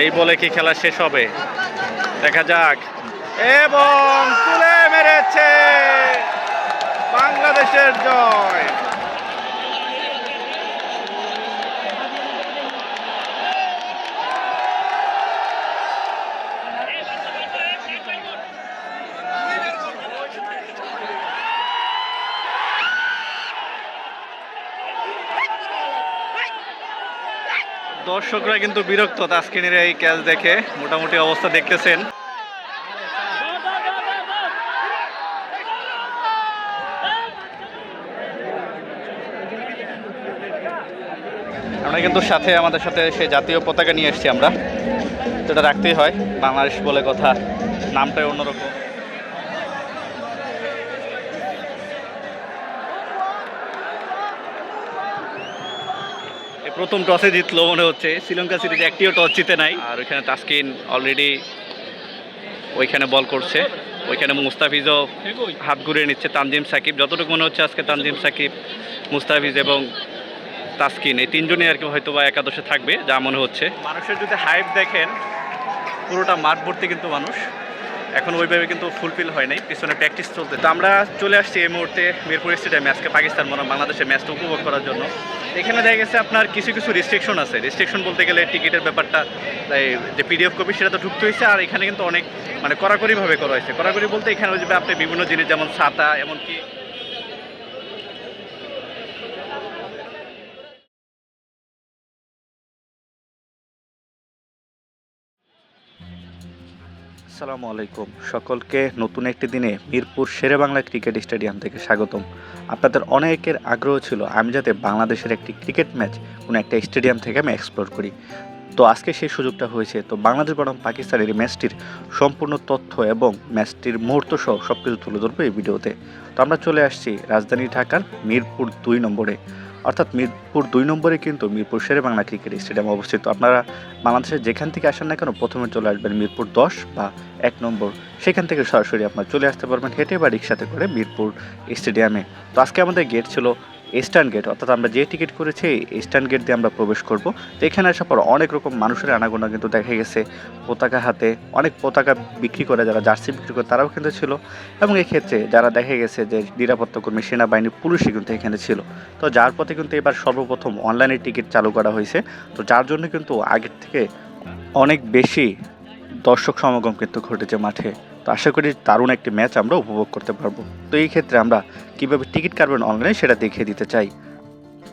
এই বলে কি খেলা শেষ হবে? দেখা যাক। এবং তুলে মেরেছে বাংলাদেশের জয়। দর্শকরা কিন্তু বিরক্ত তাসকিনের এই ক্যাচ দেখে। মোটামুটি অবস্থা দেখতেছেন। আমরা কিন্তু সাথে আমাদের সাথে সেই জাতীয় পতাকা নিয়ে এসেছি আমরা। তো এটা রাখতেই হয়, বাংলাদেশ বলে কথা, নামটাই অন্যরকম। প্রথম টসে জিতলো মনে হচ্ছে। শ্রীলঙ্কা সিরিজে একটিও টস জিতে নাই। আর ওইখানে তাসকিন অলরেডি ওইখানে বল করছে। ওইখানে মুস্তাফিজও হাত ঘুরিয়ে নিচ্ছে তানজিম সাকিব। যতটুকু মনে হচ্ছে আজকে তানজিম সাকিব মুস্তাফিজ এবং তাসকিন এই তিনজনই আর কি হয়তো বা একাদশে থাকবে যা মনে হচ্ছে। মানুষের যদি হাইপ দেখেন পুরোটা মাঠ ভর্তি কিন্তু মানুষ। এখন ওইভাবে কিন্তু ফুলফিল হয় নাই, পিছনে প্র্যাকটিস চলতে। তো আমরা চলে আসছি এই মুহূর্তে মিরপুর স্টেডিয়ামে আজকে পাকিস্তান বনাম, বাংলাদেশের ম্যাচটা উপভোগ করার জন্য। এখানে দেখা গেছে আপনার কিছু কিছু রেস্ট্রিকশন আছে। রেস্ট্রিকশন বলতে গেলে টিকিটের ব্যাপারটা যে পিডিএফ কপি সেটা তো ঢুকতে হয়েছে, আর এখানে কিন্তু অনেক মানে কড়াকড়িভাবে করা হয়েছে। কড়াকড়ি বলতে এখানে যে আপনি বিভিন্ন জিনিস, যেমন ছাতা, এমনকি আসসালামু আলাইকুম। সকলকে নতুন একটি দিনে মিরপুর শেরে বাংলা ক্রিকেট স্টেডিয়াম থেকে স্বাগতম। আপনাদের অনেকের আগ্রহ ছিল আমি যাতে বাংলাদেশের একটি ক্রিকেট ম্যাচ কোনো একটা স্টেডিয়াম থেকে আমি এক্সপ্লোর করি। তো আজকে সেই সুযোগটা হয়েছে। তো বাংলাদেশ বনাম পাকিস্তানের এই ম্যাচটির সম্পূর্ণ তথ্য এবং ম্যাচটির মুহূর্ত সহ সব কিছু তুলে ধরবো এই ভিডিওতে। তো আমরা চলে আসছি রাজধানী ঢাকার মিরপুর দুই নম্বরে। অর্থাৎ মিরপুর দুই নম্বরে কিন্তু মিরপুর শেরে বাংলা ক্রিকেট স্টেডিয়াম অবস্থিত। আপনারা বাংলাদেশের যেখান থেকে আসেন না কেন প্রথমে চলে আসবেন মিরপুর দশ বা এক নম্বর। সেখান থেকে সরাসরি আপনারা চলে আসতে পারবেন হেঁটে বা রিক্সাতে করে মিরপুর স্টেডিয়ামে। তো আজকে আমাদের গেট ছিল ইস্টার্ন গেট অর্থাৎ আমরা যে টিকিট করেছি ইস্টার্ন গেট দিয়ে আমরা প্রবেশ করব। তো এখানে আসার পর অনেক রকম মানুষের আনাগোনা কিন্তু দেখা গেছে। পতাকা হাতে, অনেক পতাকা বিক্রি করে, যারা জার্সি বিক্রি করে, তারাও কিন্তু ছিল। এবং এক্ষেত্রে যারা দেখা গেছে যে নিরাপত্তা কর্মী সেনাবাহিনী, পুলিশই কিন্তু এখানে ছিল। তো যার পথে কিন্তু এবার সর্বপ্রথম অনলাইনে টিকিট চালু করা হয়েছে। তো যার জন্য কিন্তু আগের থেকে অনেক বেশি দর্শক সমাগম কিন্তু ঘটেছে মাঠে। তো আশা করি দারুণ একটি ম্যাচ আমরা উপভোগ করতে পারব। তো এই ক্ষেত্রে আমরা কীভাবে টিকিট কাটবেন অনলাইনে সেটা দেখিয়ে দিতে চাই।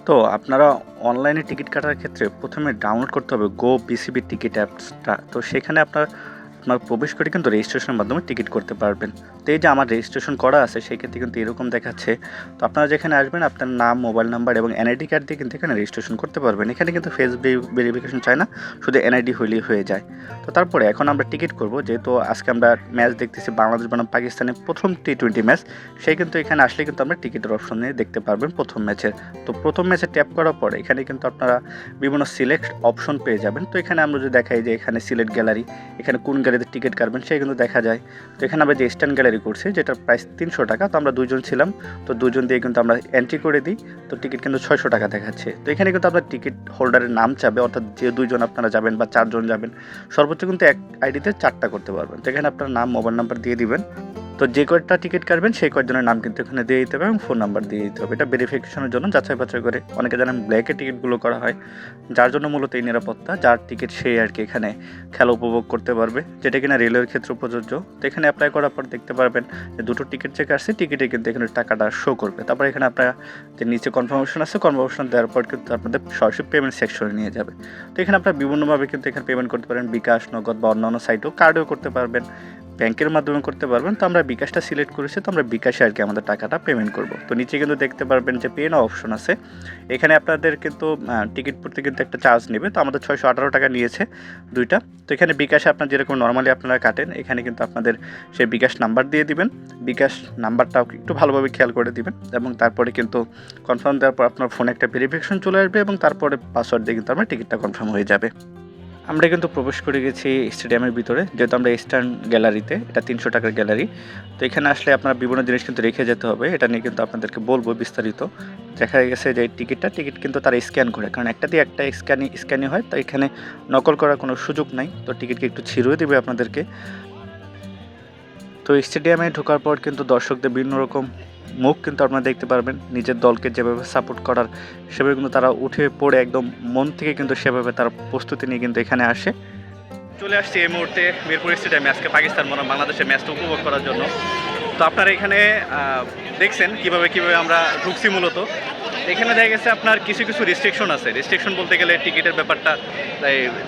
তো আপনারা অনলাইনে টিকিট কাটার ক্ষেত্রে প্রথমে ডাউনলোড করতে হবে গো বিসিবি টিকিট অ্যাপসটা তো সেখানে আপনার আপনার প্রবেশ করে কিন্তু রেজিস্ট্রেশনের মাধ্যমে টিকিট করতে পারবেন। তো এই যে আমার রেজিস্ট্রেশন করা আছে সেই ক্ষেত্রে কিন্তু এরকম দেখাচ্ছে। তো আপনারা যেখানে আসবেন, আপনার নাম মোবাইল নাম্বার এবং এনআইডি কার্ড দিয়ে কিন্তু এখানে রেজিস্ট্রেশন করতে পারবেন। এখানে কিন্তু ফেস ভেরিফিকেশন চায় না, শুধু এনআইডি হইলেই হয়ে যায়। তো তারপরে এখন আমরা টিকিট করব, যেহেতু আজকে আমরা ম্যাচ দেখতেছি বাংলাদেশ, বনাম, পাকিস্তানের প্রথম টি টোয়েন্টি ম্যাচ সেই কিন্তু এখানে আসলে কিন্তু আমরা টিকিটের অপশন নিয়ে দেখতে পারবেন প্রথম ম্যাচের তো প্রথম ম্যাচে ট্যাপ করার পরে এখানে কিন্তু আপনারা বিভিন্ন সিলেক্ট অপশন পেয়ে যাবেন। তো এখানে আমরা যদি দেখাই যে এখানে সিলেক্ট গ্যালারি এখানে কোন গ্যালারিতে টিকিট কাটবেন সেই কিন্তু দেখা যায়। তো এখানে আমরা যে স্ট্যান্ড গ্যালারি করছি, যেটার প্রাইস তিনশো টাকা, তো আমরা দুজন ছিলাম। তো দুজন দিয়ে কিন্তু আমরা এন্ট্রি করে দিই, তো টিকিট কিন্তু ছয়শো টাকা দেখাচ্ছে। তো এখানে কিন্তু আপনার টিকিট হোল্ডারের নাম চাবে, অর্থাৎ যে দুজন আপনারা যাবেন বা চারজন যাবেন, সর্বোচ্চ কিন্তু এক আইডিতে চারটা করতে পারবেন। তো এখানে আপনার নাম মোবাইল নাম্বার দিয়ে দিবেন। তো যে কয়টা টিকিট কাটবেন, সেই কয়েকজনের নাম কিন্তু এখানে দিয়ে দিতে হবে এবং ফোন নাম্বার দিয়ে দিতে হবে। এটা ভেরিফিকেশনের জন্য যাচাই বাছাই করে। অনেকে জানেন ব্ল্যাকে টিকিটগুলো করা হয়। যার জন্য মূলত এই নিরাপত্তা, যার টিকিট সেই আর কি এখানে খেলা উপভোগ করতে পারবে, যেটা কিনা রেলওয়ের ক্ষেত্রে প্রযোজ্য। তো এখানে অ্যাপ্লাই করার পর দেখতে পারবেন যে দুটো টিকিট চেক আসছে টিকিটে কিন্তু এখানে টাকাটা শো করবে। তারপর এখানে আপনার যে নিচে কনফার্মেশন আছে কনফার্মেশন দেওয়ার পর কিন্তু আপনাদের সরাসরি পেমেন্ট সেকশনে নিয়ে যাবে। তো এখানে আপনারা বিভিন্নভাবে কিন্তু এখানে পেমেন্ট করতে পারেন। বিকাশ, নগদ বা অন্যান্য সাইটেও কার্ডেও করতে পারবেন। ব্যাংকের মাধ্যমে করতে পারবেন। তো আমরা বিকাশটা সিলেক্ট করেছি, তো আমরা বিকাশে আর কি আমাদের টাকাটা পেমেন্ট করব। তো নিচে কিন্তু দেখতে পারবেন যে পে না অপশন আছে। এখানে আপনাদের কিন্তু টিকিট পড়তে কিন্তু একটা চার্জ নেবে, তো আমাদের ছয়শো আঠারো টাকা নিয়েছে দুইটা। তো এখানে বিকাশে আপনার যেরকম নর্মালি আপনারা কাটেন, এখানে কিন্তু আপনাদের সেই বিকাশ নাম্বার দিয়ে দিবেন। বিকাশ নাম্বারটাও একটু ভালোভাবে খেয়াল করে দিবেন এবং তারপরে কিন্তু কনফার্ম দেওয়ার পর আপনার ফোনে একটা ভেরিফিকেশন চলে আসবে এবং তারপরে পাসওয়ার্ড দিয়ে কিন্তু আমার টিকিটটা কনফার্ম হয়ে যাবে। আমরা কিন্তু প্রবেশ করে গেছি স্টেডিয়ামের ভিতরে, যেহেতু আমরা ইস্টার্ন গ্যালারিতে এটা তিনশো টাকার গ্যালারি তো এখানে আসলে আপনারা বিভিন্ন জিনিস কিন্তু রেখে যেতে হবে, এটা নিয়ে কিন্তু আপনাদেরকে বলব বিস্তারিত। দেখা গেছে যে টিকিটটা টিকিট কিন্তু তারা স্ক্যান করে, কারণ একটা দিয়ে একটা স্ক্যানি স্ক্যানই হয়, তো এখানে নকল করার কোনো সুযোগ নাই। তো টিকিটকে একটু ছিঁড়ে দেবে আপনাদেরকে। তো স্টেডিয়ামে ঢোকার পর কিন্তু দর্শকদের বিভিন্ন রকম মুখ কিন্তু আপনারা দেখতে পারবেন, নিজের দলকে যেভাবে সাপোর্ট করার সেভাবে কিন্তু তারা উঠে পড়ে একদম মন থেকে কিন্তু সেভাবে তারা প্রস্তুতি নিয়ে কিন্তু এখানে আসে। চলে আসছি এই মুহূর্তে মিরপুর স্টেডিয়ামে, আজকে পাকিস্তান বনাম বাংলাদেশের ম্যাচটা উপভোগ করার জন্য। তো আপনারা এখানে দেখছেন কীভাবে কীভাবে আমরা ঢুকছি মূলত। এখানে দেখা গেছে আপনার কিছু কিছু রেস্ট্রিকশন আছে। রেস্ট্রিকশন বলতে গেলে টিকিটের ব্যাপারটা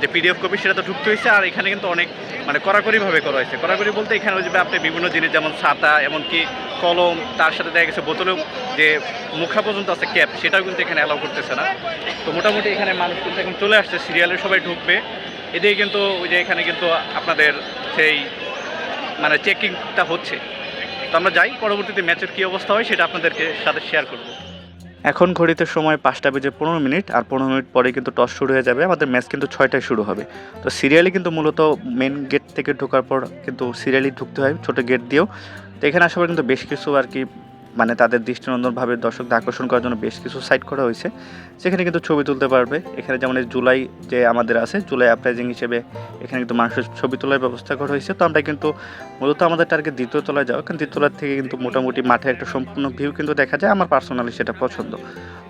যে পিডিএফ কপি সেটা তো ঢুকতে হয়েছে, আর এখানে কিন্তু অনেক মানে কড়াকড়িভাবে করা হয়েছে। কড়াকড়ি বলতে এখানে ওই যে আপনি বিভিন্ন জিনিস, যেমন ছাতা, এমনকি কলম, তার সাথে দেখা গেছে বোতলেও যে মুখা পর্যন্ত আছে ক্যাপ, সেটাও কিন্তু এখানে অ্যালাউ করতেছে না। তো মোটামুটি এখানে মানুষ কিন্তু এখন চলে আসছে সিরিয়ালে সবাই ঢুকবে। এদিকে কিন্তু ওই যে এখানে কিন্তু আপনাদের সেই মানে চেকিংটা হচ্ছে। তো আমরা যাই, পরবর্তীতে ম্যাচের কী অবস্থা হয় সেটা আপনাদেরকে সাথে শেয়ার করব। এখন ঘড়িতে সময় পাঁচটা বেজে পনেরো মিনিট আর পনেরো মিনিট পরে কিন্তু টস শুরু হয়ে যাবে। আমাদের ম্যাচ কিন্তু ছয়টায় শুরু হবে। তো সিরিয়ালি কিন্তু মূলত মেন গেট থেকে ঢোকার পর কিন্তু সিরিয়ালি ঢুকতে হয়, ছোটো গেট দিয়েও। তো এখানে আসার পর কিন্তু বেশ কিছু আর কি মানে তাদের দৃষ্টিনন্দনভাবে দর্শকদের আকর্ষণ করার জন্য বেশ কিছু সাইট করা হয়েছে। সেখানে কিন্তু ছবি তুলতে পারবে। এখানে যেমন এই জুলাই যে আমাদের আছে, জুলাই আপরাইজিং হিসেবে এখানে কিন্তু মানুষের ছবি তোলার ব্যবস্থা করা হয়েছে। তো আমরা কিন্তু মূলত আমাদের টার্গেট দ্বিতীয় তলায় যাওয়া। কারণ দ্বিতীয় তলার থেকে কিন্তু মোটামুটি মাঠে একটা সম্পূর্ণ ভিউ কিন্তু দেখা যায়। আমার পার্সোনালি সেটা পছন্দ।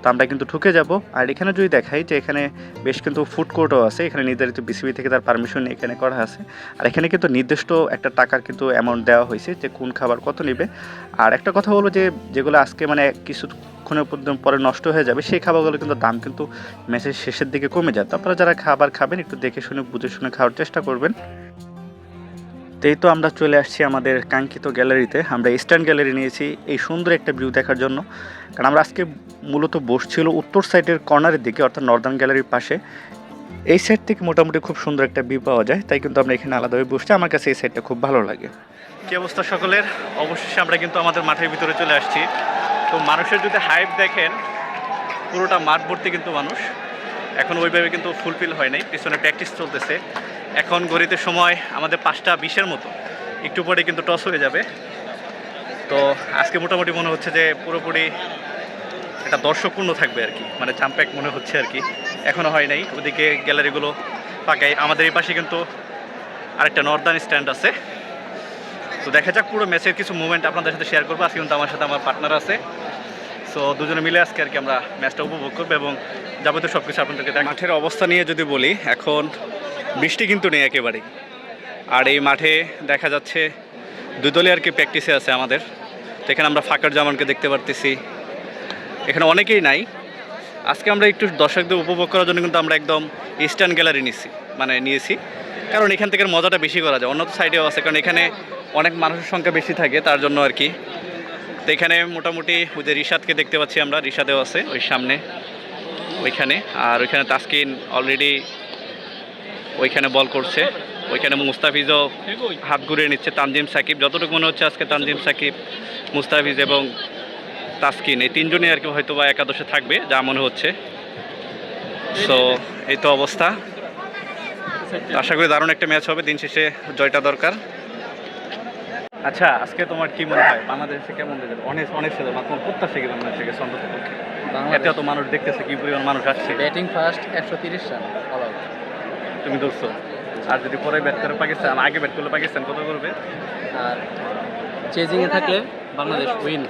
তো আমরা কিন্তু ঢুকে যাব। আর এখানে যদি দেখাই যে এখানে বেশ কিন্তু ফুড কোর্টও আছে। এখানে নির্ধারিত বিসিবি থেকে তার পারমিশন এখানে করা আছে। আর এখানে কিন্তু নির্দিষ্ট একটা টাকার কিন্তু অ্যামাউন্ট দেওয়া হয়েছে যে কোন খাবার কত নেবে। আর একটা কথা হলো যে যেগুলো আজকে মানে কিছুক্ষণের পরে নষ্ট হয়ে যাবে, সেই খাবারগুলো কিন্তু দাম কিন্তু ম্যাচের শেষের দিকে কমে যায়। তো আপনারা যারা খাবার খাবেন, একটু দেখে শুনে, বুঝে শুনে খাওয়ার চেষ্টা করবেন। তো এই তো আমরা চলে আসছি আমাদের কাঙ্ক্ষিত গ্যালারিতে। আমরা ইস্টার্ন গ্যালারি নিয়েছি এই সুন্দর একটা ভিউ দেখার জন্য। কারণ আমরা আজকে মূলত বসছিল উত্তর সাইডের কর্নারের দিকে, অর্থাৎ নর্দার্ন গ্যালারির পাশে। এই সাইড থেকে মোটামুটি খুব সুন্দর একটা ভিউ পাওয়া যায়, তাই কিন্তু আমরা এখানে আলাদাভাবে বসছি। আমার কাছে এই সাইডটা খুব ভালো লাগে। কি অবস্থা সকলের? অবশেষে আমরা কিন্তু আমাদের মাঠের ভিতরে চলে আসছি। তো মানুষের যদি হাইপ দেখেন, পুরোটা মাঠ ভর্তি কিন্তু মানুষ। এখন ওইভাবে কিন্তু ফুলফিল হয় নাই, পিছনে প্র্যাকটিস চলতেছে। এখন ঘড়িতে সময় আমাদের পাঁচটা বিশের মতো। একটু পরে কিন্তু টস হয়ে যাবে। তো আজকে মোটামুটি মনে হচ্ছে যে পুরোপুরি একটা দর্শকপূর্ণ থাকবে আর কি। মানে জাম্প্যাক মনে হচ্ছে আর কি। এখনও হয় নাই। ওদিকে গ্যালারিগুলো ফাঁকাই আমাদের এই পাশে কিন্তু আরেকটা নর্দার্ন স্ট্যান্ড আছে। তো দেখা যাক, পুরো ম্যাচের কিছু মুভমেন্ট আপনাদের সাথে শেয়ার করব। আজকে কিন্তু আমার সাথে আমার পার্টনার আছে। সো দুজনে মিলে আজকে আর কি আমরা ম্যাচটা উপভোগ করব এবং যাবতীয় সব কিছু আপনাদেরকে দেখ- মাঠের অবস্থা নিয়ে যদি বলি, এখন বৃষ্টি কিন্তু নেই একেবারেই। আর এই মাঠে দেখা যাচ্ছে দুই দলে আর কি প্র্যাকটিসে আছে আমাদের। তো এখানে আমরা ফাঁকার জামানকে দেখতে পারতেছি। এখানে অনেকেই নাই। আজকে আমরা একটু দর্শকদের উপভোগ করার জন্য কিন্তু আমরা একদম ইস্টার্ন গ্যালারি নিয়েছি মানে নিয়েছি। কারণ এখান থেকে মজাটা বেশি করা যায়। অন্য সাইডেও আছে, কারণ এখানে অনেক মানুষের সংখ্যা বেশি থাকে, তার জন্য আর কি। তো এখানে মোটামুটি ওই যে রিশাদকে দেখতে পাচ্ছি আমরা, রিশাদেও আছে ওই সামনে, ওইখানে। আর ওইখানে তাসকিন অলরেডি ওইখানে বল করছে। ওইখানে মুস্তাফিজও হাত ঘুরিয়ে নিচ্ছে, তানজিম সাকিব। যতটুকু মনে হচ্ছে আজকে তানজিম সাকিব, মুস্তাফিজ এবং তাসকিন, এই তিনজনই আর কি হয়তো বা একাদশে থাকবে, যা মনে হচ্ছে। সো এই তো অবস্থা। আশা করি দারুণ একটা ম্যাচ হবে, দিন শেষে জয়টা দরকার। আচ্ছা আজকে তোমার কি মনে হয়? বাংলাদেশে কেমন দেবে অনেক অনেক সাথে তোমার প্রত্যাশা কি বাংলাদেশ সন্তত পক্ষে এতে তো মানুষ দেখতেছে কি পরিমাণ মানুষ আসছে। ব্যাটিং ফার্স্ট একশো তিরিশ রান তুমি ধরছো। আর যদি পরে ব্যাট করে পাকিস্তান আগে ব্যাট করলে পাকিস্তান কত করবে? আর চেজিংয়ে থাকলে Bangladesh win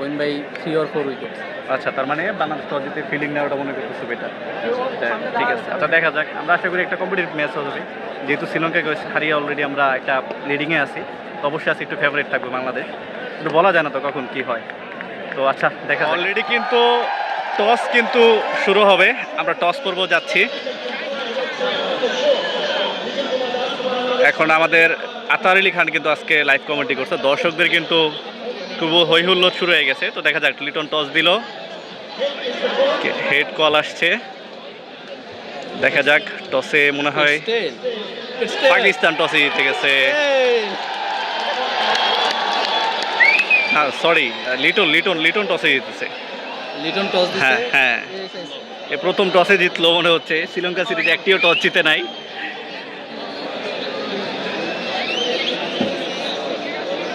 win by three or four wicket আচ্ছা তার মানে বাংলাদেশ টস জিতে ফিল্ডিং নেওয়াটা মনে করতেছো বেটার ঠিক আছে। আচ্ছা দেখা যাক। আমরা আশা করি একটা কম্পিটিভ ম্যাচ হবে। যেহেতু শ্রীলঙ্কাকে হারিয়ে অলরেডি আমরা একটা লিডিংয়ে আছি। তো অবশ্যই আজকে একটু ফেভারিট থাকবে বাংলাদেশ। কিন্তু বলা যায় না তো কখন কি হয়। তো আচ্ছা দেখা অলরেডি কিন্তু টস কিন্তু শুরু হবে। আমরা টস পর্ব যাচ্ছি। এখন আমাদের আতার আলী খান কিন্তু আজকে লাইভ কমেন্ট্রি করছে। দর্শকদের কিন্তু খুব হই হুল্লোড় শুরু হয়ে গেছে। তো দেখা যাক লিটন টস দিল। হেড কল আসছে। দেখা যাক টসে মনে হয় পাকিস্তান টসে জিতে গেছে হ্যাঁ সরি লিটন লিটন লিটন টসে জিতেছে। লিটন টস হ্যাঁ হ্যাঁ। এ প্রথম টসে জিতলো মনে হচ্ছে। শ্রীলঙ্কা সিরিজে একটিও টস জিতে নাই।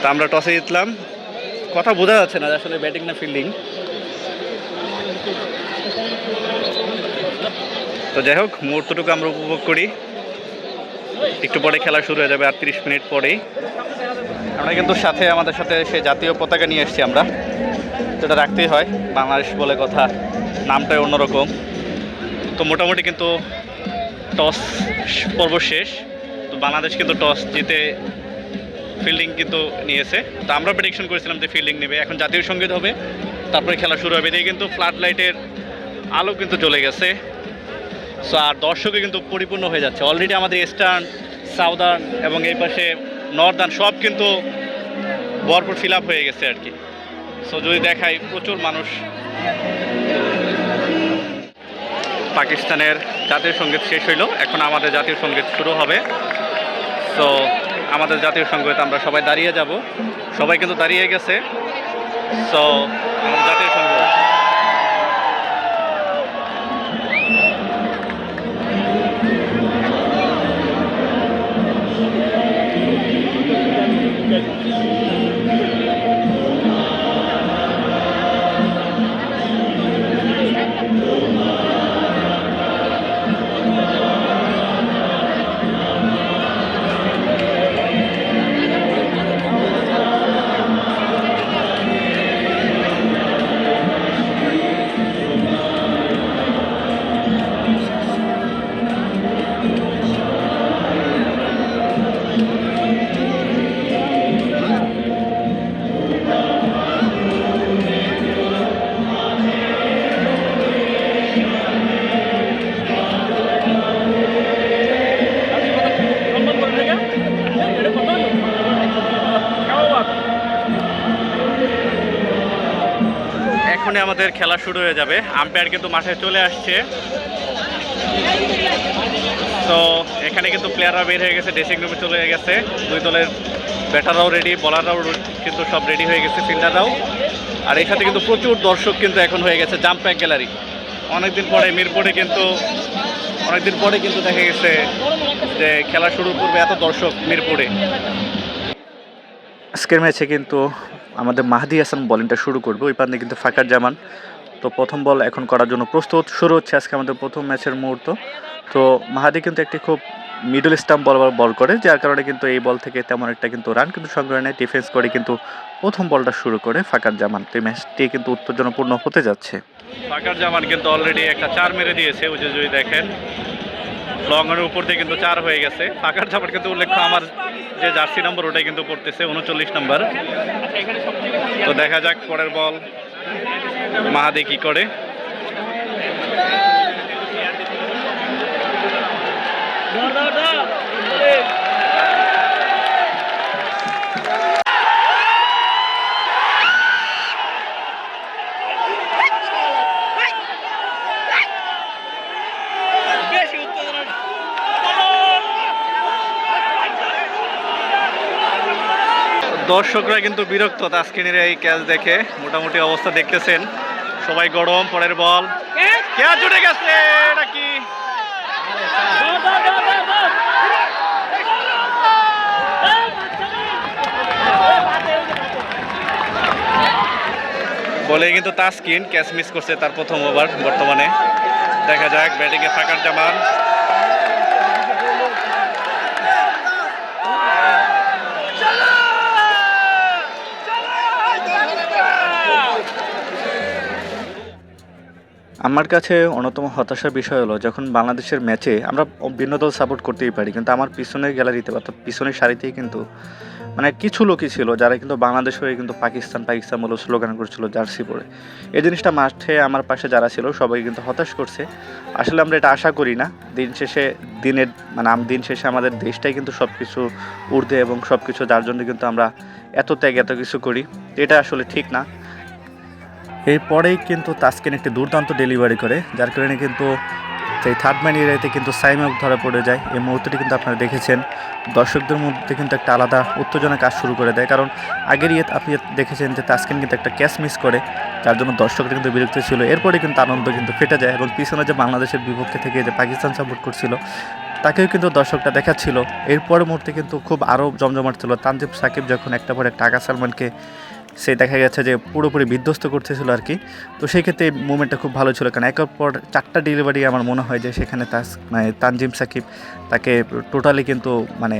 তা আমরা টসে জিতলাম। কথা বোঝা যাচ্ছে না আসলে ব্যাটিং না ফিল্ডিং তো যাই হোক মুহূর্তটুকু আমরা উপভোগ করি। একটু পরে খেলা শুরু হয়ে যাবে আটত্রিশ মিনিট পরেই। আমরা কিন্তু সাথে আমাদের সাথে সেই জাতীয় পতাকা নিয়ে এসেছি আমরা। যেটা রাখতেই হয়, বাংলাদেশ বলে কথা, নামটাই অন্যরকম। তো মোটামুটি কিন্তু টস পর্ব শেষ। তো বাংলাদেশ কিন্তু টস জিতে ফিল্ডিং কিন্তু নিয়েছে। তো আমরা প্রেডিকশন করেছিলাম যে ফিল্ডিং নেবে, এখন জাতীয় সংগীত হবে। তারপরে খেলা শুরু হবে। এদিকে কিন্তু ফ্লাড লাইটের আলো কিন্তু চলে গেছে। সো আর দর্শকে কিন্তু পরিপূর্ণ হয়ে যাচ্ছে। অলরেডি আমাদের ইস্টার্ন সাউদার্ন এবং এই পাশে নর্দার্ন সব কিন্তু ভরপুর ফিল হয়ে গেছে আর কি। সো যদি দেখাই প্রচুর মানুষ। পাকিস্তানের জাতীয় সংগীত শেষ হইল। এখন আমাদের জাতীয় সংগীত শুরু হবে। তো আমাদের জাতীয় সংগীত আমরা সবাই দাঁড়িয়ে যাব। সবাই কিন্তু দাঁড়িয়ে গেছে। সো আমাদের জাতীয় সংগীত। এখনই আমাদের খেলা শুরু হয়ে যাবে। আম্পায়ার কিন্তু মাঠে চলে আসছে। তো এখানে কিন্তু প্লেয়াররা বের হয়ে গেছে ড্রেসিং রুমে চলে গেছে। দুই দলের ব্যাটাররাও রেডি বলাররাও কিন্তু সব রেডি হয়ে গেছে ফিল্ডাররাও আর এর সাথে কিন্তু প্রচুর দর্শক কিন্তু এখন হয়ে গেছে জাম্প প্যাক গ্যালারি অনেকদিন পরে মিরপুরে কিন্তু, অনেকদিন পরে কিন্তু দেখা গেছে যে খেলা শুরুর পূর্বে এত দর্শক মিরপুরে। আজকের ম্যাচে কিন্তু আমাদের মাহাদি হাসান বলিংটা শুরু করবে। ওই পান্তে কিন্তু ফাঁকার জামান। তো প্রথম বল এখন করার জন্য প্রস্তুত। শুরু হচ্ছে আজকে আমাদের প্রথম ম্যাচের মুহূর্ত। তো মাহাদি কিন্তু একটি খুব মিডল স্টাম্প বল বল করে, যার কারণে কিন্তু এই বল থেকে তেমন একটা কিন্তু রান কিন্তু সংগ্রহ নেয়। ডিফেন্স করে কিন্তু প্রথম বলটা শুরু করে ফাঁকার জামান। তো এই ম্যাচটি কিন্তু উত্তেজনাপূর্ণ হতে যাচ্ছে। ফাঁকার জামান কিন্তু অলরেডি একটা চার মেরে দিয়েছে ওই যে যদি দেখেন। লঙ্গনের উপর দিয়ে কিন্তু চার হয়ে গেছে ফাঁকার ঝাপট কিন্তু উল্লেখ্য আমার যে জার্সি নম্বর ওটাই কিন্তু পড়তেছে উনচল্লিশ নম্বর তো দেখা যাক পরের বল মাহাদে কি করে দর্শকরা কিন্তু বিরক্ত তাস্কিনের এই ক্যাচ দেখে। মোটামুটি অবস্থা দেখতেছেন। সবাই গরম, পরের বল। ক্যাচ গেছে কি? বলে কিন্তু তাস্কিন ক্যাচ মিস করছে তার প্রথম ওভার বর্তমানে। দেখা যাক, ব্যাটিংয়ে ফাঁকার জামান আমার কাছে অন্যতম হতাশার বিষয় হলো, যখন বাংলাদেশের ম্যাচে আমরা ভিন্ন দল সাপোর্ট করতেই পারি, কিন্তু আমার পিছনের গ্যালারিতে অর্থাৎ পিছনের সারিতেই কিন্তু মানে কিছু লোকই ছিল যারা কিন্তু বাংলাদেশ হয়ে কিন্তু পাকিস্তান পাকিস্তান বলে স্লোগান করছিল জার্সি পরে। এই জিনিসটা মাঠে আমার পাশে যারা ছিল সবাই কিন্তু হতাশ করছে। আসলে আমরা এটা আশা করি না। দিন শেষে দিনের মানে আম- দিন শেষে আমাদের দেশটাই কিন্তু সব কিছু ঊর্ধ্বে এবং সব কিছু যার জন্য কিন্তু আমরা এত ত্যাগ এত কিছু করি। এটা আসলে ঠিক না। এরপরেই কিন্তু তাসকিন একটি দুর্দান্ত ডেলিভারি করে, যার কারণে কিন্তু সেই থার্ড ম্যান এরিয়াতে কিন্তু সাইমক ধরা পড়ে যায়। এই মুহূর্তটি কিন্তু আপনারা দেখেছেন। দর্শকদের মধ্যে কিন্তু একটা আলাদা উত্তেজনা কাজ শুরু করে দেয়। কারণ আগের ইয়ে আপনি দেখেছেন যে তাসকিন কিন্তু একটা ক্যাচ মিস করে, যার জন্য দর্শকরা কিন্তু বিরক্ত ছিল। এরপরে কিন্তু আনন্দ কিন্তু ফেটে যায় এবং পিছনে যে বাংলাদেশের বিপক্ষে থেকে যে পাকিস্তান সাপোর্ট করছিল, তাকেও কিন্তু দর্শকটা দেখাচ্ছিল। এরপর মুহূর্তে কিন্তু খুব আরও জমজমাট ছিল। তানজিব সাকিব যখন একটা পর একটা সালমানকে সে দেখা গেছে যে পুরোপুরি বিধ্বস্ত করতেছিল আর কি। তো সেই ক্ষেত্রে মুভমেন্টটা খুব ভালো ছিল, কারণ একের পর চারটা ডেলিভারি আমার মনে হয় যে সেখানে তাস মানে তানজিম সাকিব তাকে টোটালি কিন্তু মানে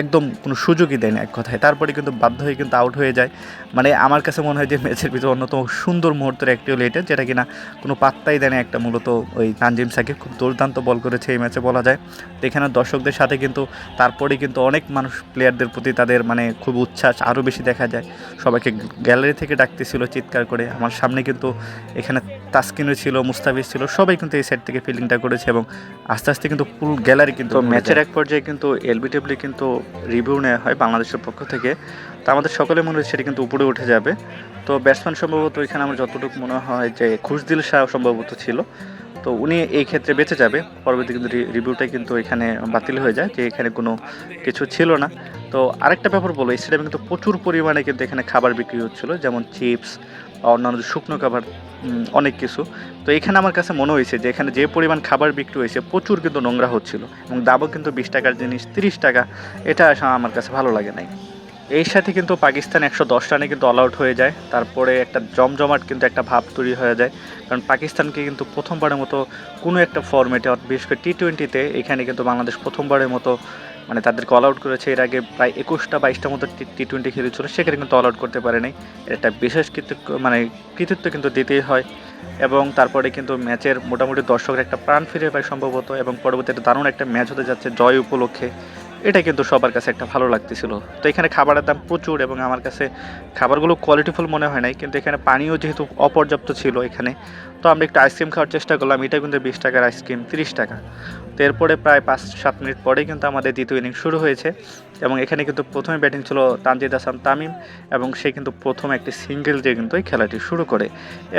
একদম কোনো সুযোগই দেয়নি এক কথায়। তারপরে কিন্তু বাধ্য হয়ে কিন্তু আউট হয়ে যায়। মানে আমার কাছে মনে হয় যে ম্যাচের ভিতরে অন্যতম সুন্দর মুহূর্তের একটি হলো এটা, যেটা কিনা কোনো পাত্তাই দেয় না একটা মূলত ওই তানজিম সাকিব। খুব দুর্দান্ত বল করেছে এই ম্যাচে বলা যায়। তো এখানে দর্শকদের সাথে কিন্তু তারপরে কিন্তু অনেক মানুষ প্লেয়ারদের প্রতি তাদের মানে খুব উচ্ছ্বাস আরও বেশি দেখা যায়। সবাইকে গ্যালারি থেকে ডাকতেছিল চিৎকার করে। আমার সামনে কিন্তু এখানে তাসকিনও ছিল, মুস্তাফিজ ছিল। সবাই কিন্তু এই সাইড থেকে ফিল্ডিংটা করেছে এবং আস্তে আস্তে কিন্তু ফুল গ্যালারি কিন্তু ম্যাচের এক পর্যায়ে কিন্তু এলবিডব্লিউ কিন্তু রিভিউ নেওয়া হয় বাংলাদেশের পক্ষ থেকে। তো আমাদের সকলে মনে হয় সেটা কিন্তু উপরে উঠে যাবে। তো ব্যাটসম্যান সম্ভবত এখানে আমার যতটুকু মনে হয় যে খুশদিল শাহ সম্ভবত ছিল। তো উনি এই ক্ষেত্রে বেঁচে যাবে। পরবর্তী কিন্তু রিভিউটা কিন্তু এখানে বাতিল হয়ে যায় যে এখানে কোনো কিছু ছিল না। তো আরেকটা ব্যাপার বলো এই স্টেডিয়ামে কিন্তু প্রচুর পরিমাণে কিন্তু এখানে খাবার বিক্রি হচ্ছিল যেমন চিপস অন্যান্য শুকনো খাবার অনেক কিছু। তো এখানে আমার কাছে মনে হয়েছে যে এখানে যে পরিমাণ খাবার বিক্রি হয়েছে, প্রচুর কিন্তু নোংরা হচ্ছিল এবং দামও কিন্তু বিশ টাকার জিনিস, তিরিশ টাকা। এটা আমার কাছে ভালো লাগে নাই। এর সাথে কিন্তু পাকিস্তান একশো দশ রানে কিন্তু অল আউট হয়ে যায়। তারপরে একটা জমজমাট কিন্তু একটা ভাব তৈরি হয়ে যায়। কারণ পাকিস্তানকে কিন্তু প্রথমবারের মতো কোনো একটা ফর্মেটে বিশেষ করে টি টোয়েন্টিতে এখানে কিন্তু বাংলাদেশ প্রথমবারের মতো মানে তাদেরকে অল আউট করেছে। এর আগে প্রায় একুশটা, বাইশটা মতো টি টোয়েন্টি খেলেছিল, সেখানে কিন্তু অল আউট করতে পারে নাই এর একটা বিশেষ কৃতিত্ব মানে কৃতিত্ব কিন্তু দিতেই হয়। এবং তারপরে কিন্তু ম্যাচের মোটামুটি দর্শকের একটা প্রাণ ফিরে পায় সম্ভবত, এবং পরবর্তীতে দারুণ একটা ম্যাচ হতে যাচ্ছে জয় উপলক্ষে। এটা কিন্তু সবার কাছে একটা ভালো লাগতেছিল। তো এখানে খাবারের দাম প্রচুর এবং আমার কাছে খাবারগুলো কোয়ালিটিফুল মনে হয় নাই, কিন্তু এখানে পানিও যেহেতু অপর্যাপ্ত ছিল এখানে, তো আমরা একটু আইসক্রিম খাওয়ার চেষ্টা করলাম। এটা কিন্তু বিশ টাকার আইসক্রিম তিরিশ টাকা। তো এরপরে প্রায় পাঁচ, সাত মিনিট পরেই কিন্তু আমাদের দ্বিতীয় ইনিংস শুরু হয়েছে এবং এখানে কিন্তু প্রথমে ব্যাটিং ছিল তানজিদ হাসান তামিম এবং সে কিন্তু প্রথম একটি সিঙ্গেল দিয়ে কিন্তু এই খেলাটি শুরু করে।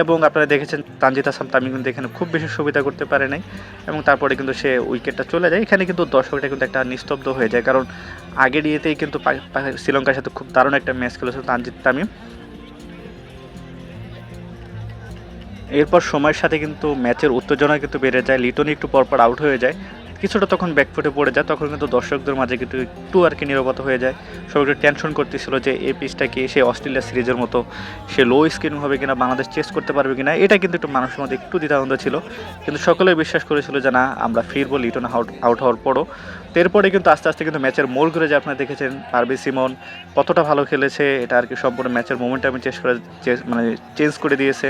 এবং আপনারা দেখেছেন তানজিদ হাসান তামিম কিন্তু এখানে খুব বেশি সুবিধা করতে পারে নাই এবং তারপরে কিন্তু সে উইকেটটা চলে যায়। এখানে কিন্তু দর্শকটা কিন্তু একটা নিস্তব্ধ হয়ে যায় কারণ আগের ইয়েতেই কিন্তু শ্রীলঙ্কার সাথে খুব দারুণ একটা ম্যাচ খেলেছিল তানজিদ তামিম। এরপর সময়ের সাথে কিন্তু ম্যাচের উত্তেজনা কিন্তু বেড়ে যায়, লিটন একটু পরপর আউট হয়ে যায়। কিছুটা তখন ব্যাকফুটে পড়ে যায়, তখন কিন্তু দর্শকদের মাঝে কিন্তু একটু আর কি নিরবতা হয়ে যায়। সবাই একটু টেনশন করতেছিল যে এই পিচটা কি সে অস্ট্রেলিয়া সিরিজের মতো সে লো স্ক্রিন হবে কিনা, বাংলাদেশ চেস করতে পারবে কিনা, এটা কিন্তু একটু মানুষের মধ্যে একটু দ্বিধাদ্বন্দ্ব ছিল। কিন্তু সকলে বিশ্বাস করেছিল যে না, আমরা ফিরবো, লিটন আউট আউট হওয়ার পরও। এরপরে কিন্তু আস্তে আস্তে কিন্তু ম্যাচের মোড় ঘুরে যে আপনারা দেখেছেন পারবি সিমন কতটা ভালো খেলেছে, এটা আর কি সম্পূর্ণ ম্যাচের মোমেন্টামে চেঞ্জ করে মানে চেঞ্জ করে দিয়েছে।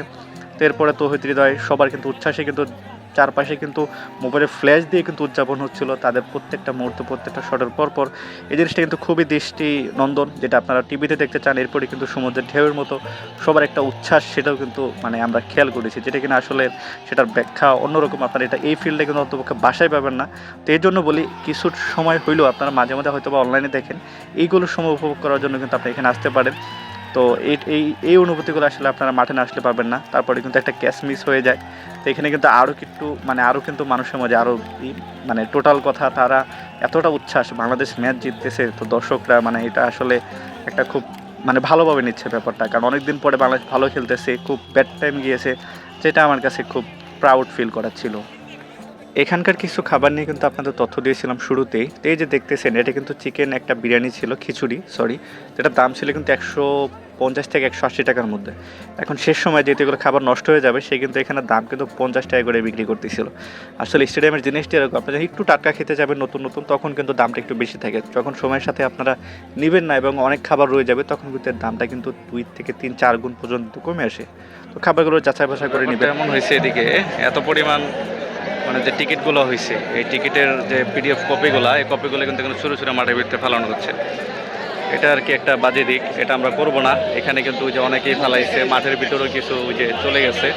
তো এরপরে তৌহিদ হৃদয়, সবার কিন্তু উচ্ছ্বাসে কিন্তু চারপাশে কিন্তু মোবাইলের ফ্ল্যাশ দিয়ে কিন্তু উদযাপন হচ্ছিল, তাদের প্রত্যেকটা মুহূর্ত, প্রত্যেকটা শটের পর পর। এই জিনিসটা কিন্তু খুবই দৃষ্টি নন্দন যেটা আপনারা টিভিতে দেখতে চান এরপরে কিন্তু সমুদ্রের ঢেউয়ের মতো। সবার একটা উচ্ছ্বাস, সেটাও কিন্তু মানে আমরা খেয়াল করেছি, যেটা কিনা আসলে সেটার ব্যাখ্যা অন্যরকম। আপনারা এটা এই ফিল্ডে কিন্তু অন্তপক্ষে বাসায় পাবেন না। তো এই জন্য বলি, কিছু সময় হইলেও আপনারা মাঝে মাঝে হয়তো বা অনলাইনে দেখেন, এইগুলো সময় উপভোগ করার জন্য কিন্তু আপনি এখানে আসতে পারেন। তো এই এই অনুভূতিগুলো আসলে আপনারা মাঠে না আসলে পাবেন না। তারপরে কিন্তু একটা ক্যাচ মিস হয়ে যায়। তো এখানে কিন্তু আরও একটু মানে আরও কিন্তু মানুষের মাঝে আরও মানে টোটাল কথা তারা এতটা উচ্ছ্বাস বাংলাদেশ ম্যাচ জিততেছে। তো দর্শকরা মানে এটা আসলে একটা খুব মানে ভালোভাবে নিচ্ছে ব্যাপারটা। কারণ অনেকদিন পরে বাংলাদেশ ভালো খেলতেছে, খুব ব্যাড টাইম গিয়েছে, যেটা আমার কাছে খুব প্রাউড ফিল করার ছিল এখানকার কিছু খাবার নিয়ে কিন্তু আপনাদের তথ্য দিয়েছিলাম শুরুতেই। তো এই যে দেখতেছেন এটা কিন্তু চিকেন একটা বিরিয়ানি ছিল খিচুড়ি সরি যেটার দাম ছিল কিন্তু একশো পঞ্চাশ থেকে একশো আশি টাকার মধ্যে। এখন শেষ সময় যেহেতু এগুলো খাবার নষ্ট হয়ে যাবে সে কিন্তু এখানে দাম কিন্তু পঞ্চাশ টাকা করে বিক্রি করতেছিল। আসলে স্টেডিয়ামের জিনিসটি এরকম আপনি যখন একটু টাটকা খেতে যাবেন নতুন নতুন তখন কিন্তু দামটা একটু বেশি থাকে। যখন সময়ের সাথে আপনারা নেবেন না এবং অনেক খাবার রয়ে যাবে তখন কিন্তু দামটা কিন্তু দুই থেকে তিন চার গুণ পর্যন্ত কমে আসে। তো খাবারগুলো যাচাই বাছাই করে নেবেন। এমন হয়েছে এদিকে? এত পরিমাণ মানে যে টিকিটগুলো হয়েছে এই টিকিটের যে পিডিএফ কপিগুলো এই কপিগুলো কিন্তু এখানে ছোটো ছোটো মাঠের ভিতরে ফেলানো হচ্ছে। এটা আর কি একটা বাজে দিক, এটা আমরা করব না। এখানে কিন্তু ওই যে অনেকেই ফেলাইছে, মাঠের ভিতরেও কিছু ওই যে চলে গেছে।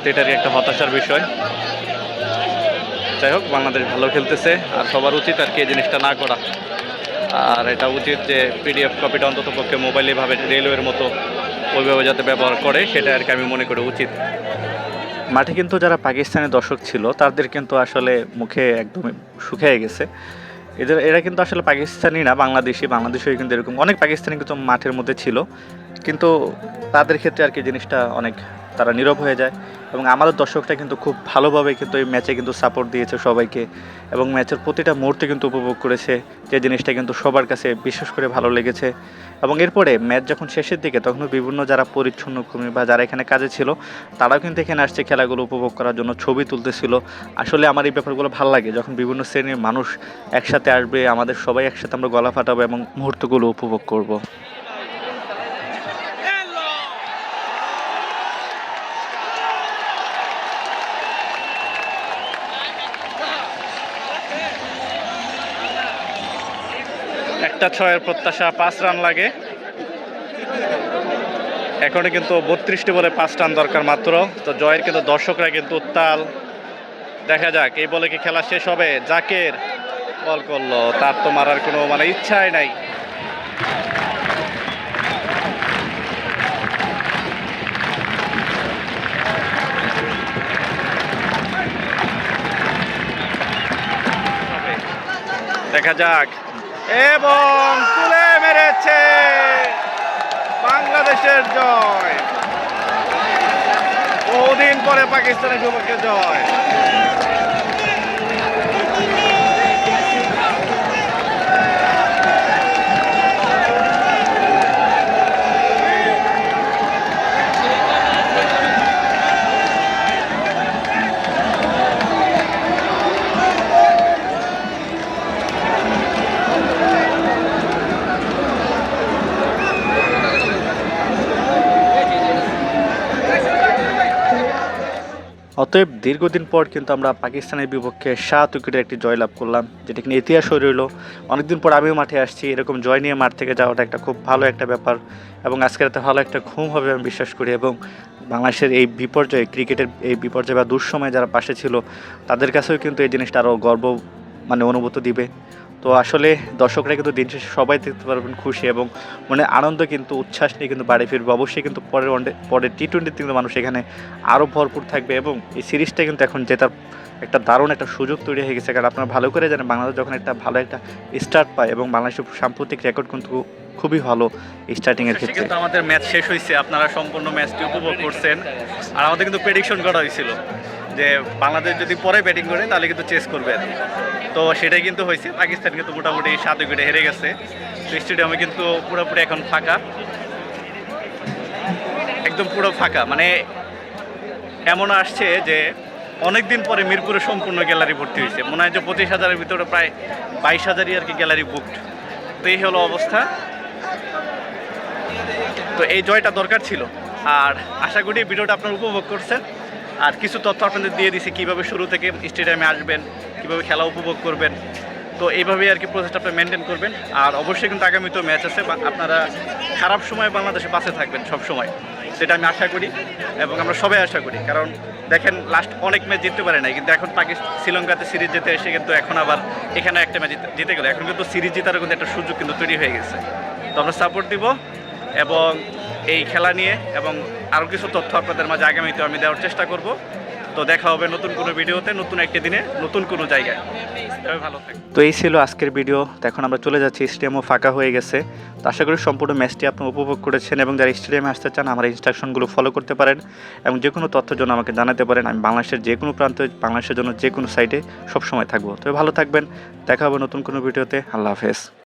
তো এটা আর একটা হতাশার বিষয়। যাই হোক, বাংলাদেশ ভালো খেলতেছে, আর সবার উচিত আর কি এই জিনিসটা না করা। আর এটা উচিত যে পিডিএফ কপিটা অন্তত পক্ষে মোবাইলে ভাবে রেলওয়ের মতো ওইভাবে যাতে ব্যবহার করে, সেটা আর কি আমি মনে করি উচিত। মাঠে কিন্তু যারা পাকিস্তানের দর্শক ছিল, তাদের কিন্তু আসলে মুখে একদমই শুকিয়ে গেছে। এদের, এরা কিন্তু আসলে পাকিস্তানি না, বাংলাদেশি। বাংলাদেশেও কিন্তু এরকম অনেক পাকিস্তানি কিন্তু মাঠের মধ্যে ছিল। কিন্তু তাদের ক্ষেত্রে আর কি জিনিসটা অনেক তারা নীরব হয়ে যায়। এবং আমাদের দর্শকটা কিন্তু খুব ভালোভাবে কিন্তু এই ম্যাচে কিন্তু সাপোর্ট দিয়েছে সবাইকে। এবং ম্যাচের প্রতিটা মুহূর্তে কিন্তু উপভোগ করেছে। যে জিনিসটা কিন্তু সবার কাছে বিশেষ করে ভালো লেগেছে। এবং এরপরে ম্যাচ যখন শেষের দিকে তখন বিভিন্ন যারা পরিচ্ছন্ন কর্মী বা যারা এখানে কাজে ছিল, তারাও কিন্তু এখানে আসছে খেলাগুলো উপভোগ করার জন্য, ছবি তুলতেছিল। আসলে আমার এই ব্যাপারগুলো ভালো লাগে, যখন বিভিন্ন শ্রেণির মানুষ একসাথে আসবে, আমাদের সবাই একসাথে আমরা গলা ফাটাবো এবং মুহূর্তগুলো উপভোগ করব। একটা ছয়ের প্রত্যাশা, পাঁচ রান লাগে। এখনও কিন্তু বত্রিশটি বলে পাঁচ রান দরকার মাত্র। তো জয়ের কিন্তু দর্শকরা কিন্তু উত্তাল। দেখা যাক, এই বলে কি খেলা শেষ হবে? জাকের বল করল, তার তো মারার কোনো মানে ইচ্ছাই নাই। দেখা যাক এবং তুলে মেরেছে বাংলাদেশের জয়। বহুদিন পরে পাকিস্তানের বিপক্ষে জয়। অতএব দীর্ঘদিন পর কিন্তু আমরা পাকিস্তানের বিপক্ষে সাত উইকেটের একটি জয়লাভ করলাম, যেটা কিনা ইতিহাস হয়ে রইল। অনেকদিন পর আমিও মাঠে আসছি, এরকম জয় নিয়ে মাঠ থেকে যাওয়াটা একটা খুব ভালো একটা ব্যাপার এবং আজকে রাতে ভালো একটা ঘুম হবে আমি বিশ্বাস করি এবং বাংলাদেশের এই বিপর্যয়, ক্রিকেটের এই বিপর্যয় বা দুঃসময়ে যারা পাশে ছিল, তাদের কাছেও কিন্তু এই জিনিসটা আরও গর্ব মানে অনুভূত দিবে। তো আসলে দর্শকরা কিন্তু দিন শেষে সবাই দেখতে পারবেন খুশি এবং মানে আনন্দ কিন্তু উচ্ছ্বাস নিয়ে কিন্তু বাড়ি ফিরবে। অবশ্যই কিন্তু পরের ওয়ানডে পরের টি টোয়েন্টিতে কিন্তু মানুষ এখানে আরও ভরপুর থাকবে এবং এই সিরিজটা কিন্তু এখন জেতার একটা দারুণ একটা সুযোগ তৈরি হয়ে গেছে। কারণ আপনারা ভালো করে জানেন বাংলাদেশ যখন একটা ভালো একটা স্টার্ট পায় এবং বাংলাদেশের সাম্প্রতিক রেকর্ড কিন্তু খুবই ভালো স্টার্টিংয়ের ক্ষেত্রে। কিন্তু আমাদের ম্যাচ শেষ হয়েছে আপনারা সম্পূর্ণ ম্যাচটি উপভোগ করছেন। আর আমাদের কিন্তু প্রেডিকশন করা হয়েছিল যে বাংলাদেশ যদি পরে ব্যাটিং করে, তাহলে কিন্তু চেস করবে। তো সেটাই কিন্তু হয়েছে। পাকিস্তান কিন্তু মোটামুটি সাত উইকেটে হেরে গেছে। তো স্টেডিয়ামে কিন্তু পুরোপুরি এখন ফাঁকা। একদম পুরো ফাঁকা। মানে এমন আসছে যে অনেক দিন পরে মিরপুরে সম্পূর্ণ গ্যালারি ভর্তি হয়েছে। মনে হয় যে পঁচিশ হাজারের ভিতরে প্রায় বাইশ হাজারই আর কি গ্যালারি বুকড তো এই হলো অবস্থা। তো এই জয়টা দরকার ছিল। আর আশা করি ভিডিওটা আপনারা উপভোগ করছেন। আর কিছু তথ্য আপনাদের দিয়ে দিছি, কীভাবে শুরু থেকে স্টেডিয়ামে আসবেন, কীভাবে খেলা উপভোগ করবেন। তো এইভাবেই আর কি প্রসেসটা আপনি মেনটেন করবেন। আর অবশ্যই কিন্তু আগামীতেও ম্যাচ আছে আপনারা খারাপ সময় বাংলাদেশে পাশে থাকবেন সব সময় সেটা আমি আশা করি এবং আমরা সবাই আশা করি। কারণ দেখেন লাস্ট অনেক ম্যাচ জিততে পারে নাই, কিন্তু এখন পাকিস্তান শ্রীলঙ্কাতে সিরিজ জিতে এসে কিন্তু এখন আবার এখানে একটা ম্যাচ জিতে গেল। এখন কিন্তু সিরিজ জেতারও কিন্তু একটা সুযোগ কিন্তু তৈরি হয়ে গেছে। তো আমরা সাপোর্ট দিব এবং এই খেলা নিয়ে এবং আরও কিছু তথ্য আপনাদের মাঝে আগামীতে আমি দেওয়ার চেষ্টা করব। তো দেখা হবে নতুন কোনো ভিডিওতে, নতুন একটি দিনে, নতুন কোনো জায়গায়। ভালো তো এই ছিল আজকের ভিডিও। তো এখন আমরা চলে যাচ্ছি, স্টেডিয়ামও ফাঁকা হয়ে গেছে। তো আশা করি সম্পূর্ণ ম্যাচটি আপনি উপভোগ করেছেন এবং যারা স্টেডিয়ামে আসতে চান, আমার ইনস্ট্রাকশনগুলো ফলো করতে পারেন এবং যে কোনো তথ্যের জন্য আমাকে জানাতে পারেন। আমি বাংলাদেশের যে কোনো প্রান্তে, বাংলাদেশের জন্য যে কোনো সাইডে সবসময় থাকব। তবে ভালো থাকবেন। দেখা হবে নতুন কোনো ভিডিওতে। আল্লাহ হাফেজ।